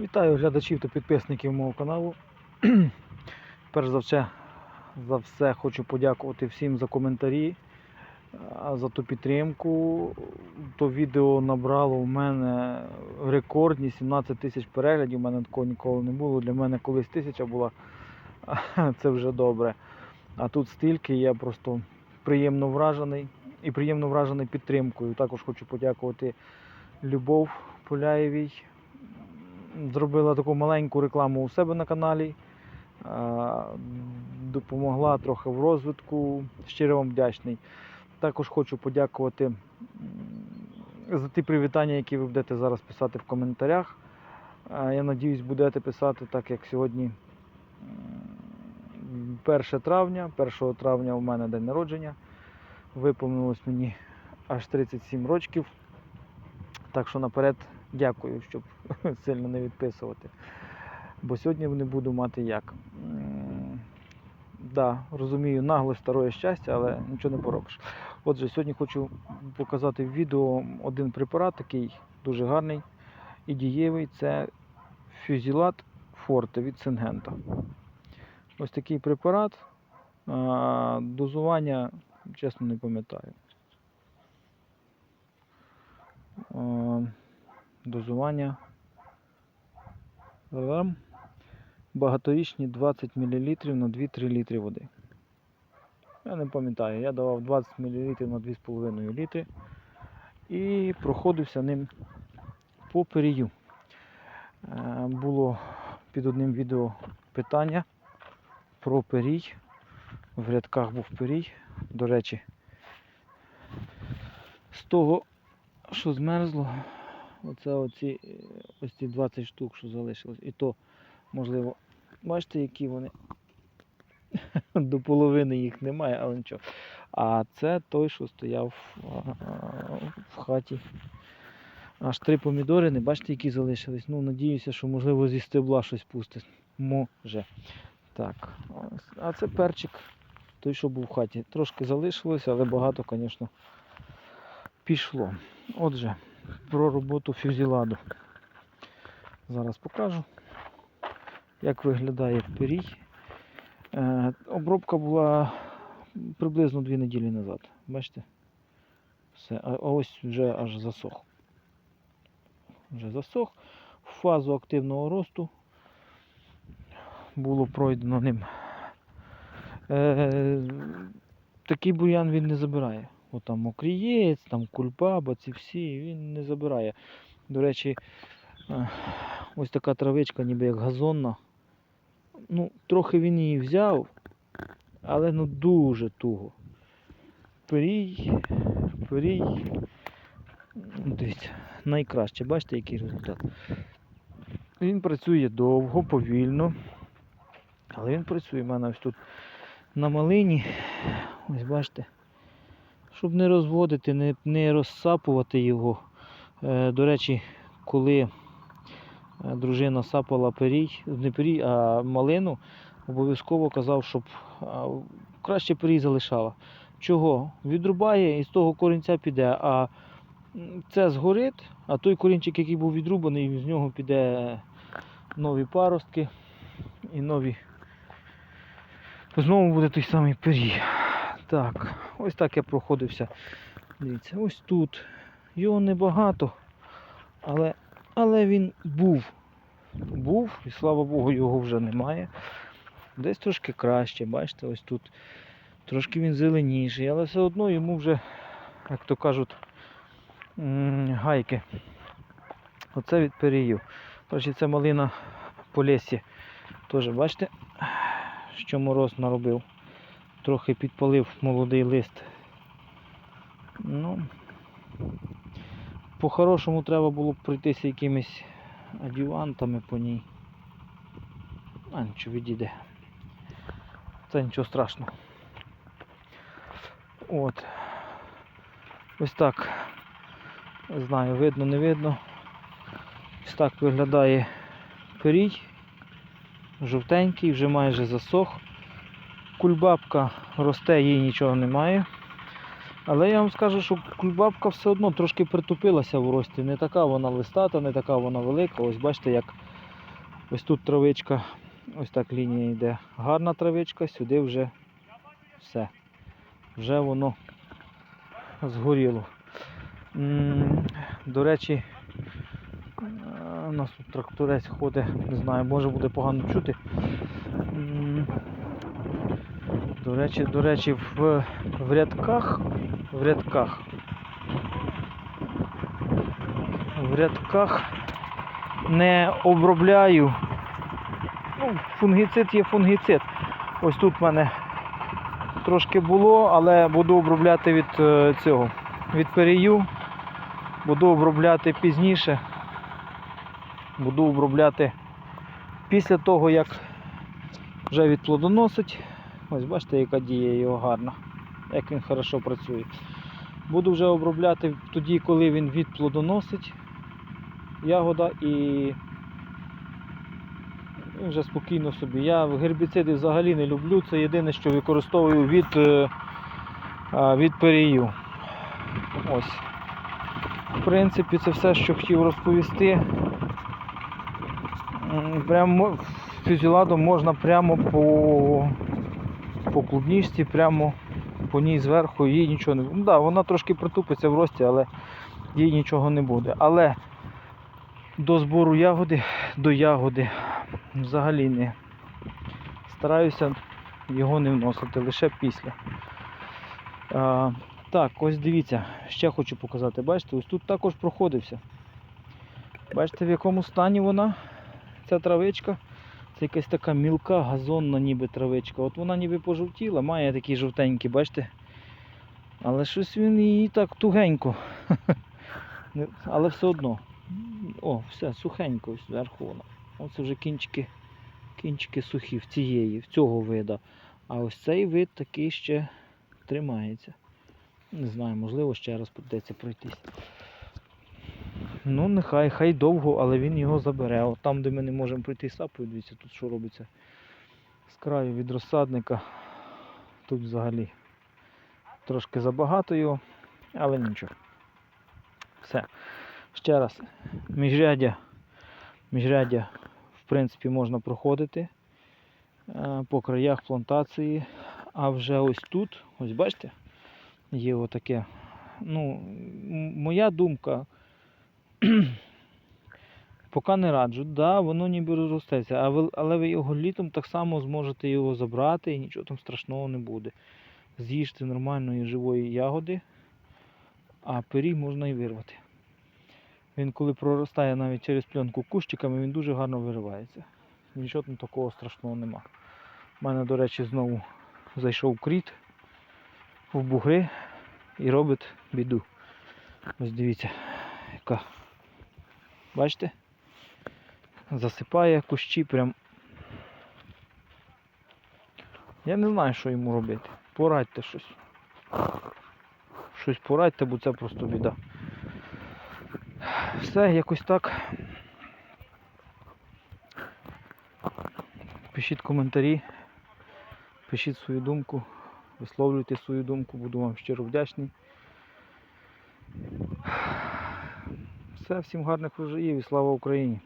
Вітаю глядачів та підписників мого каналу. Перш за все, за все хочу подякувати всім за коментарі, за ту підтримку. То відео набрало у мене рекордні 17 тисяч переглядів. У мене такого ніколи не було. Для мене колись тисяча була. Це вже добре. А тут стільки я просто приємно вражений і приємно вражений підтримкою. Також хочу подякувати Любов Поляєвій зробила таку маленьку рекламу у себе на каналі, допомогла трохи в розвитку. Щиро вам вдячний. Також хочу подякувати за ті привітання, які ви будете зараз писати в коментарях. Я надіюсь, будете писати так, як сьогодні 1 травня. 1 травня у мене день народження. Виповнилось мені аж 37 років. Так що наперед дякую, щоб сильно не відписувати. Бо сьогодні не буду мати як. Да, розумію, нагло старое щастя, але нічого не поробиш. Отже, сьогодні хочу показати в відео один препарат, такий дуже гарний і дієвий. Це фюзілат Форте від Сингента. Ось такий препарат. Дозування, чесно, не пам'ятаю. Дозування. Багаторічні 20 мл на 2-3 літри води. Я не пам'ятаю, я давав 20 мл на 2,5 літри і проходився ним по перію. Е, Було під одним відео питання про перій. В рядках був перій. До речі, з того, що змерзло, оце оці, е, ось ці 20 штук, що залишилось. І то, можливо, бачите, які вони. До половини їх немає, але нічого. А це той, що стояв в хаті. Аж три помідори, не бачите, які залишились. Ну, надіюся, що можливо зі стебла щось пустить. Може. Так. А це перчик, той, що був в хаті. Трошки залишилося, але багато, звісно, пішло. Отже, про роботу фюзіладу. Зараз покажу, як виглядає пирій. Е, обробка була приблизно дві неділі назад. Бачите? Все, а ось вже аж засох. Вже засох. В фазу активного росту було пройдено ним. Е, такий бур'ян він не забирає. От там мокрієць, там кульбаба, ці всі, він не забирає. До речі, е, ось така травичка, ніби як газонна. Ну, трохи він її взяв, але ну дуже туго. Пирій, пирій. Ну, Дивіться, найкраще, бачите, який результат. Він працює довго, повільно. Але він працює. У мене ось тут на малині. Ось бачите. Щоб не розводити, не, не розсапувати його. Е, до речі, коли е, дружина сапала перій, не перій, а малину, обов'язково казав, щоб краще перій залишала. Чого? Відрубає і з того корінця піде, а це згорить, а той корінчик, який був відрубаний, з нього піде нові паростки і нові. Знову буде той самий перій. Так, ось так я проходився. Дивіться, ось тут. Його небагато, але, але він був. Був, і слава Богу, його вже немає. Десь трошки краще, бачите, ось тут трошки він зеленіший, але все одно йому вже, як то кажуть, гайки. Оце від перію. До це малина по лісі. Теж бачите, що мороз наробив. Трохи підпалив молодий лист. Ну, по-хорошому треба було б пройтися якимись адювантами по ній. А, нічого відійде. Це нічого страшного. От. Ось так. Не знаю, видно, не видно. Ось так виглядає перій. Жовтенький, вже майже засох. Кульбабка росте, їй нічого немає. Але я вам скажу, що кульбабка все одно трошки притупилася в рості. Не така вона листата, не така вона велика. Ось бачите, як Ось тут травичка, ось так лінія йде. Гарна травичка, сюди вже все. Вже воно згоріло. До речі, е, у нас тут тракторець ходить, не знаю, може буде погано чути. До речі, до речі, в, в рядках, в рядках, в рядках не обробляю. Ну, фунгіцид є фунгіцид. Ось тут в мене трошки було, але буду обробляти від е, цього, від перію. Буду обробляти пізніше. Буду обробляти після того, як вже відплодоносить. Ось бачите, яка дія його гарна, як він хорошо працює. Буду вже обробляти тоді, коли він відплодоносить ягода і вже спокійно собі. Я гербіциди взагалі не люблю. Це єдине, що використовую від, е, від перію. Ось. В принципі, це все, що хотів розповісти. Прямо фюзеладом можна прямо по, по клубнічці, прямо по ній зверху, їй нічого не буде. Ну, да, вона трошки притупиться в рості, але їй нічого не буде. Але до збору ягоди, до ягоди взагалі не стараюся його не вносити, лише після. А, так, ось дивіться, ще хочу показати. Бачите, ось тут також проходився. Бачите, в якому стані вона, ця травичка. Це якась така мілка, газонна ніби травичка. От вона ніби пожовтіла, має такі жовтенькі, бачите? Але щось він її так тугенько. Але все одно. О, все, сухенько зверху вона. Оце вже кінчики, кінчики сухі в цієї, в цього вида. А ось цей вид такий ще тримається. Не знаю, можливо, ще раз прийдеться пройтись. Ну, нехай, хай довго, але він його забере. От там, де ми не можемо пройти сапою, дивіться, тут що робиться з краю від розсадника. Тут взагалі трошки забагато його, але нічого. Все. Ще раз. Міжряддя, міжряддя в принципі можна проходити е, по краях плантації. А вже ось тут, ось бачите, є отаке. Ну, моя думка. Поки не раджу, да, воно ніби розростеться, але ви його літом так само зможете його забрати і нічого там страшного не буде. З'їжте нормальної живої ягоди, а пиріг можна і вирвати. Він коли проростає навіть через пленку кущиками, він дуже гарно виривається. Нічого там такого страшного нема. У мене, до речі, знову зайшов кріт в бугри і робить біду. Ось дивіться, яка. Бачите? Засипає кущі прям. Я не знаю, що йому робити. Порадьте щось. Щось порадьте, бо це просто біда. Все, якось так. Пишіть коментарі, пишіть свою думку, висловлюйте свою думку, буду вам щиро вдячний. Все, всім гарних врожаїв і слава Україні!